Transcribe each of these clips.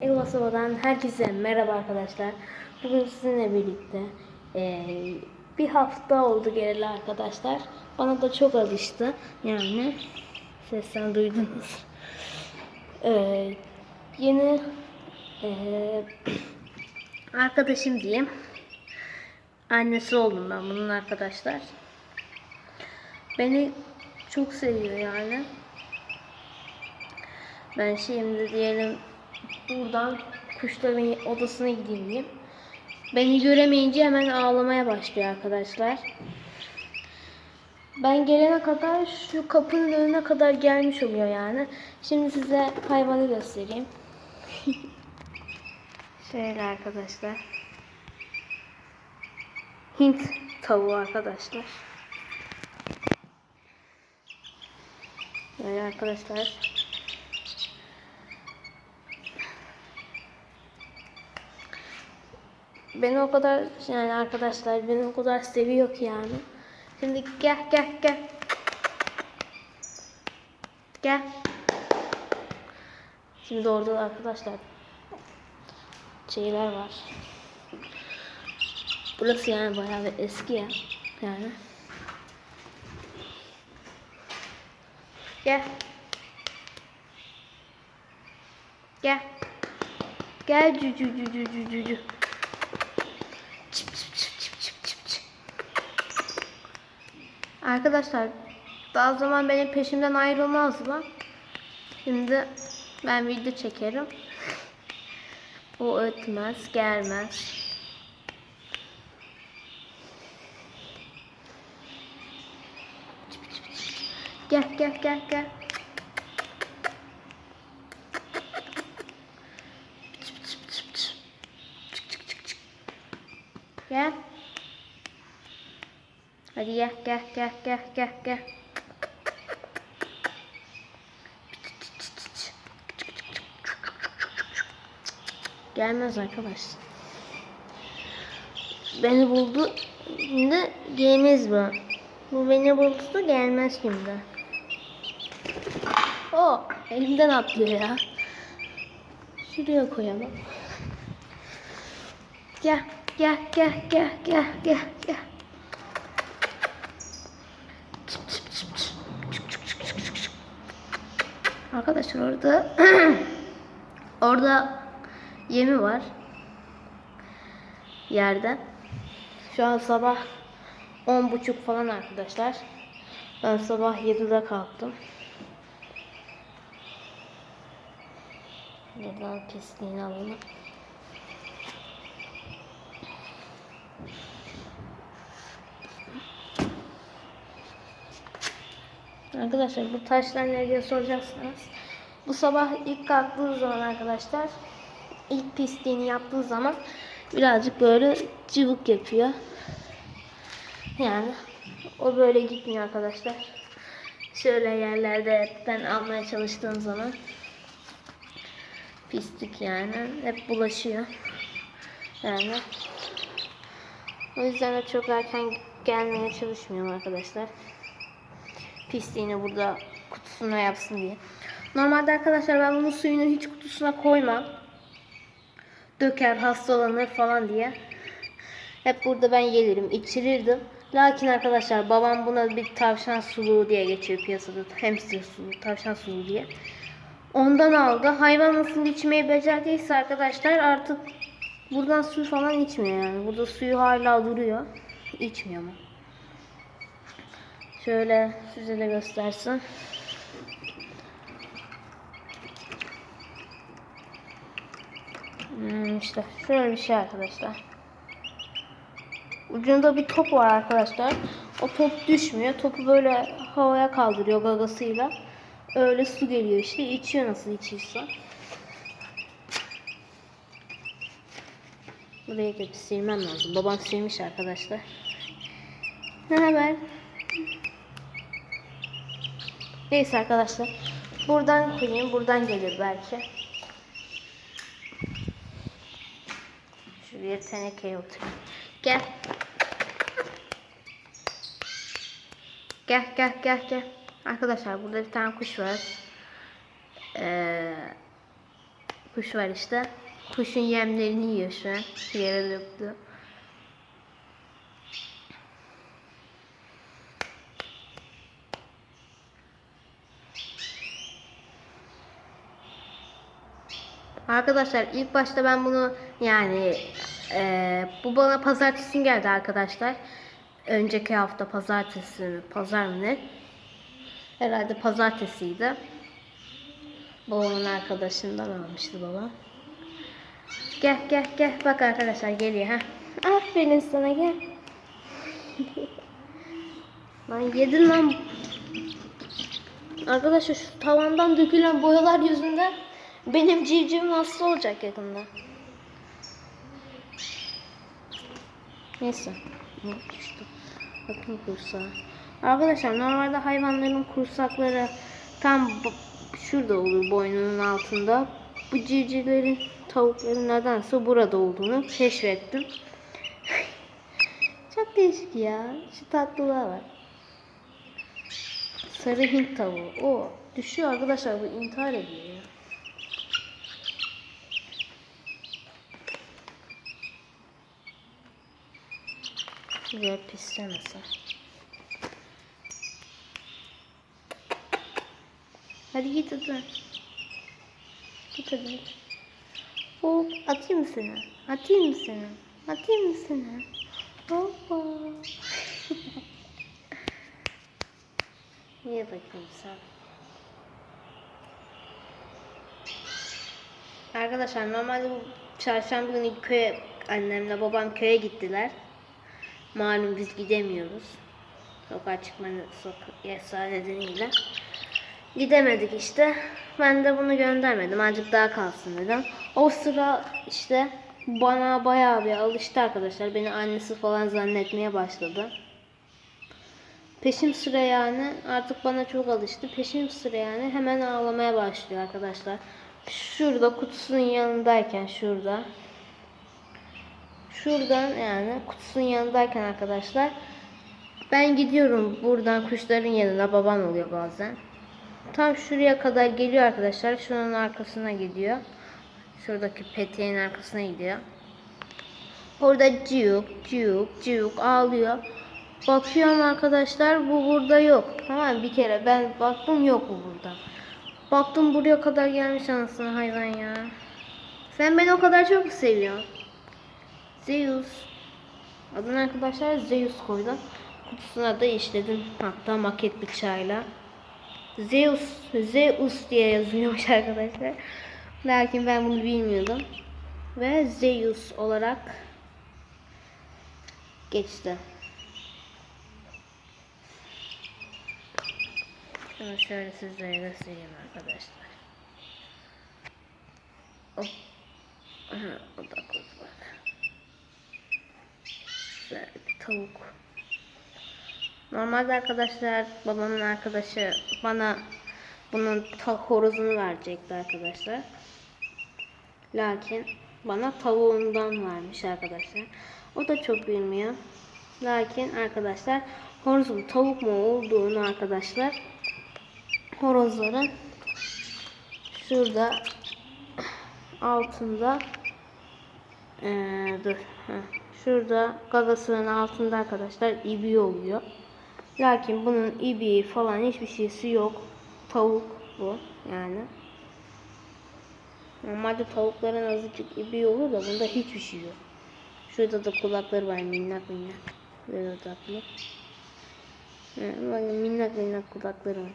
Evasova'dan herkese merhaba arkadaşlar. Bugün sizinle birlikte eee, bir hafta oldu geleli arkadaşlar. Bana da çok alıştı. Yani sesten duydunuz. Eee, yeni eee, arkadaşım diyeyim. Annesi oldum ben bunun arkadaşlar. Beni çok seviyor yani. Ben şimdi diyelim buradan kuşların odasına gideyim. Beni göremeyince hemen ağlamaya başlıyor arkadaşlar. Ben gelene kadar şu kapının önüne kadar gelmiş oluyor yani. Şimdi size hayvanı göstereyim. Şöyle arkadaşlar. Hint tavuğu arkadaşlar. Böyle arkadaşlar. Beni o kadar yani arkadaşlar beni o kadar seviyor ki yani. Şimdi gel gel gel. Gel. Şimdi orada da arkadaşlar şeyler var. Burası yani bayağı bir eski ya. Yani. Gel. Gel. Gel cü cü cü cü Arkadaşlar daha zaman benim peşimden ayrılmazdı. Şimdi ben video çekerim. O ötmez, gelmez. Gel gel gel gel. Hadi gel gel gel gel gel gel. Gelmez arkadaşlar. Beni buldu. Şimdi gelmez bu. Bu beni buldu gelmez şimdi. O elimden atlıyor ya. Şuraya koyalım. Gel, gel, gel, gel, gel, gel, gel. Arkadaşlar orada orada yemi var. Yerde. Şu an sabah on buçuk falan arkadaşlar. Ben sabah 7'de kalktım. Buradan pisliğini alalım. Arkadaşlar bu taşlar ne diye soracaksınız. Bu sabah ilk kalktığı zaman arkadaşlar ilk pisliğini yaptığı zaman birazcık böyle cıvık yapıyor. Yani o böyle gitmiyor arkadaşlar. Şöyle yerlerde ben almaya çalıştığım zaman pislik yani hep bulaşıyor. Yani o yüzden de çok erken gelmeye çalışmıyorum arkadaşlar. Pisliğini burada kutusuna yapsın diye. Normalde arkadaşlar ben bunun suyunu hiç kutusuna koymam. Döker, hastalanır falan diye. Hep burada ben gelirim, içirirdim. Lakin arkadaşlar babam buna bir tavşan suluğu diye geçiyor piyasada. Hamster suluğu, tavşan suluğu diye. Ondan aldı. Hayvan nasıl içmeyi becerdiyse arkadaşlar artık buradan su falan içmiyor yani. Burada suyu hala duruyor. İçmiyor mu? Şöyle size de göstersin. Hmm, işte şöyle bir şey arkadaşlar. Ucunda bir top var arkadaşlar. O top düşmüyor. Topu böyle havaya kaldırıyor gagasıyla. Öyle su geliyor işte. İçiyor nasıl içiyorsa. Burayı da bir silmem lazım. Babam silmiş arkadaşlar. Ne haber? Neyse arkadaşlar. Buradan koyayım. Buradan gelir belki. Şuraya tenekeye oturayım. Gel. Gel gel gel gel. Arkadaşlar burada bir tane kuş var. Ee, kuş var işte. Kuşun yemlerini yiyor şu an. Yere döktü. Arkadaşlar ilk başta ben bunu yani eee, bu bana pazartesi geldi arkadaşlar. Önceki hafta pazartesi mi pazar mı ne? Herhalde pazartesiydi. Babamın arkadaşından almıştı babam. Gel gel gel bak arkadaşlar geliyor ha. Aferin sana gel. lan yedin lan. Arkadaşlar şu tavandan dökülen boyalar yüzünden benim civcivim hasta olacak yakında. Neyse. Ne düştü. Bakın kursağı. Arkadaşlar normalde hayvanların kursakları tam şurada olur boynunun altında. Bu civcivlerin tavukların nedense burada olduğunu keşfettim. Çok değişik ya. Şu tatlılığa bak. Sarı Hint tavuğu. O düşüyor arkadaşlar bu intihar ediyor ya. Güzel pislemese. Hadi git hadi. Git hadi. Hop atayım mı seni? Atayım mı seni? Atayım mı seni? Hoppa. Niye bakayım sen? Arkadaşlar normalde bu çarşamba günü köye annemle babam köye gittiler. Malum biz gidemiyoruz. Sokağa çıkma yasağı nedeniyle. Gidemedik işte. Ben de bunu göndermedim. Azıcık daha kalsın dedim. O sıra işte bana bayağı bir alıştı arkadaşlar. Beni annesi falan zannetmeye başladı. Peşim sıra yani artık bana çok alıştı. Peşim sıra yani hemen ağlamaya başlıyor arkadaşlar. Şurada kutusunun yanındayken şurada. Şuradan yani kutusunun yanındayken arkadaşlar ben gidiyorum buradan kuşların yanına babam oluyor bazen. Tam şuraya kadar geliyor arkadaşlar. Şunun arkasına gidiyor. Şuradaki peteğin arkasına gidiyor. Orada ciyuk ciyuk ciyuk ağlıyor. Bakıyorum arkadaşlar bu burada yok. Tamam bir kere ben baktım yok bu burada. Baktım buraya kadar gelmiş anasını hayvan ya. Sen beni o kadar çok seviyorsun? Zeus. Adını arkadaşlar Zeus koydum. Kutusuna da işledim. Hatta maket bıçağıyla. Zeus, Zeus diye yazıyormuş arkadaşlar. Lakin ben bunu bilmiyordum. Ve Zeus olarak geçti. Şunu şöyle sizlere göstereyim arkadaşlar. Hop. Aha, odaklı tavuk. Normalde arkadaşlar babamın arkadaşı bana bunun horozunu verecekti arkadaşlar. Lakin bana tavuğundan vermiş arkadaşlar. O da çok bilmiyor. Lakin arkadaşlar horozun tavuk mu olduğunu arkadaşlar horozların şurada altında ee, dur heh, şurada gagasının altında arkadaşlar ibi oluyor. Lakin bunun ibiği falan hiçbir şeysi yok. Tavuk bu yani. Normalde tavukların azıcık ibiği olur da bunda hiçbir şey yok. Şurada da kulakları var minnak minnak. Böyle tatlı. Bakın minnak minnak kulakları var.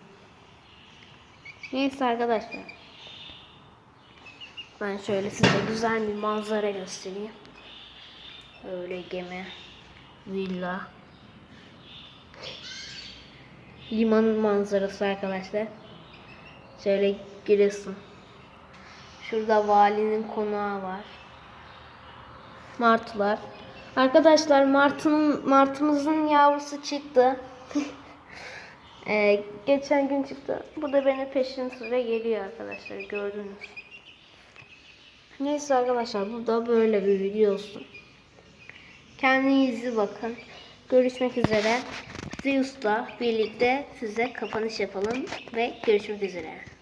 Neyse arkadaşlar. Ben şöyle size güzel bir manzara göstereyim. Öyle gemi, villa, liman manzarası arkadaşlar. Şöyle Giresun. Şurada valinin konağı var. Martılar. Arkadaşlar martının martımızın yavrusu çıktı. Ee, geçen gün çıktı. Bu da beni peşin sıra geliyor arkadaşlar gördünüz. Neyse arkadaşlar bu da böyle bir video olsun. Kendinize bakın. Görüşmek üzere. Zeus'la birlikte size kapanış yapalım ve görüşmek üzere.